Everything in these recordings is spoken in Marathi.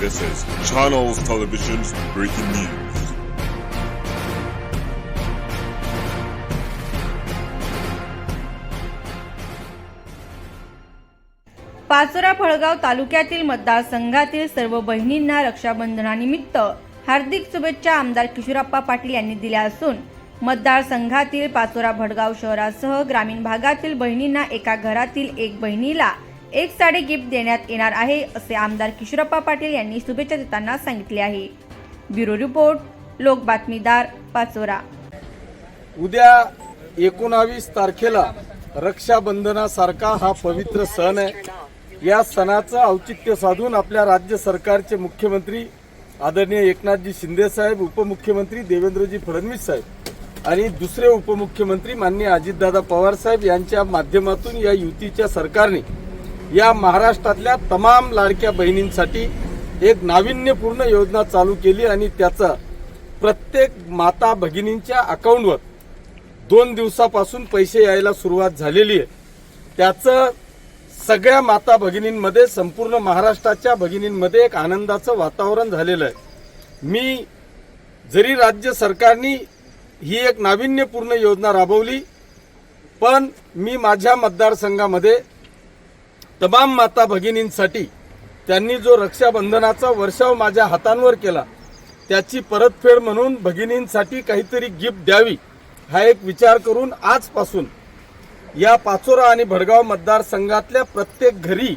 This is Channels Television's breaking news. Pachora फळगाव तालुक्यातील मतदारसंघातील सर्व बहिणींना रक्षाबंधनानिमित्त हार्दिक शुभेच्छा आमदार किशोरप्पा पाटील यांनी दिल्या असून मतदारसंघातील पाचोरा भडगाव शहरासह ग्रामीण भागातील बहिणींना एका घरातील एक बहिणीला एक साडी गिफ्ट देण्यात येणार आहे असे आमदार किशोरप्पा पाटील यांनी शुभेच्छा देताना सांगितले आहे. ब्युरो रिपोर्ट लोक बातमीदार पाचोरा. उद्या एकोणावीस तारखेला रक्षाबंधनासारखा हा पवित्र सण आहे. या सणाचं औचित्य साधून आपल्या राज्य सरकारचे मुख्यमंत्री आदरणीय एकनाथजी शिंदे साहेब उपमुख्यमंत्री देवेंद्रजी फडणवीस साहेब आणि दुसरे उपमुख्यमंत्री माननीय अजितदादा पवार साहेब यांच्या माध्यमातून या युतीच्या सरकारने या महाराष्ट्रातल्या तमाम लाडक्या बहिणींसाठी एक नाविन्यपूर्ण योजना चालू केली आणि त्याचं प्रत्येक माता भगिनींच्या अकाउंटवर दोन दिवसापासून पैसे यायला सुरुवात झालेली आहे. त्याचं सगळ्या माता भगिनींमध्ये संपूर्ण महाराष्ट्राच्या भगिनींमध्ये एक आनंदाचं वातावरण झालेलं आहे. मी जरी राज्य सरकारने ही एक नाविन्यपूर्ण योजना राबवली पण मी माझ्या मतदारसंघामध्ये तमाम माता भगिनींसाठी त्यांनी जो रक्षाबंधनाचा वर्षाव माझ्या हातांवर केला त्याची परतफेड म्हणून भगिनींसाठी काहीतरी गिफ्ट द्यावी हा एक विचार करून आजपासून या पाचोरा आणि भडगाव मतदारसंघातल्या प्रत्येक घरी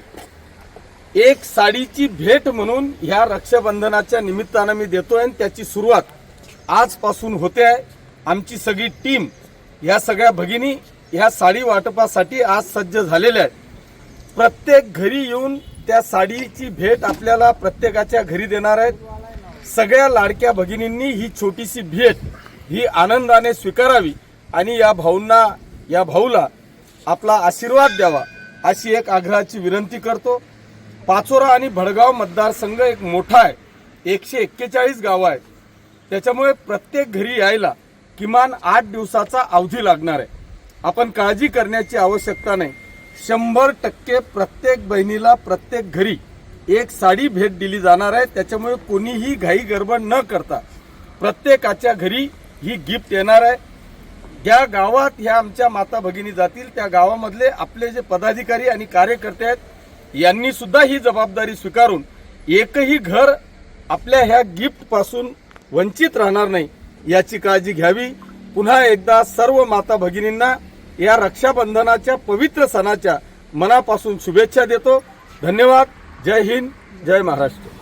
एक साडीची भेट म्हणून ह्या रक्षाबंधनाच्या निमित्तानं मी देतोय आणि त्याची सुरुवात आजपासून होते आहे. आमची सगळी टीम ह्या सगळ्या भगिनी ह्या साडी वाटपासाठी आज सज्ज झालेल्या आहेत. प्रत्येक घरी येऊन त्या साडीची भेट आपल्याला प्रत्येकाच्या घरी देणार आहेत. सगळ्या लाडक्या भगिनींनी ही छोटीशी भेट ही आनंदाने स्वीकारावी आणि या भाऊंना या भाऊला आपला आशीर्वाद द्यावा अशी एक आग्रहाची विनंती करतो. पाचोरा आणि भडगाव मतदारसंघ एक मोठा आहे. एकशे एक्केचाळीस गावं आहेत. त्याच्यामुळे प्रत्येक घरी यायला किमान आठ दिवसाचा अवधी लागणार आहे. आपण काळजी करण्याची आवश्यकता नाही. शंभर टक्के प्रत्येक बहिणीला प्रत्येक घरी एक साडी भेट दिली जाणार आहे. त्याच्यामुळे कोणीही घाई गडबड न करता प्रत्येकाच्या घरी ही गिफ्ट येणार आहे. ज्या गावात ह्या आमच्या माता भगिनी जातील त्या गावामधले आपले जे पदाधिकारी आणि कार्यकर्ते आहेत यांनी सुद्धा ही जबाबदारी स्वीकारून एकही घर आपल्या ह्या गिफ्टपासून वंचित राहणार नाही याची काळजी घ्यावी. पुन्हा एकदा सर्व माता भगिनींना या रक्षाबंधनाच्या पवित्र सणाच्या मनापासून शुभेच्छा देतो. धन्यवाद. जय हिंद. जय महाराष्ट्र.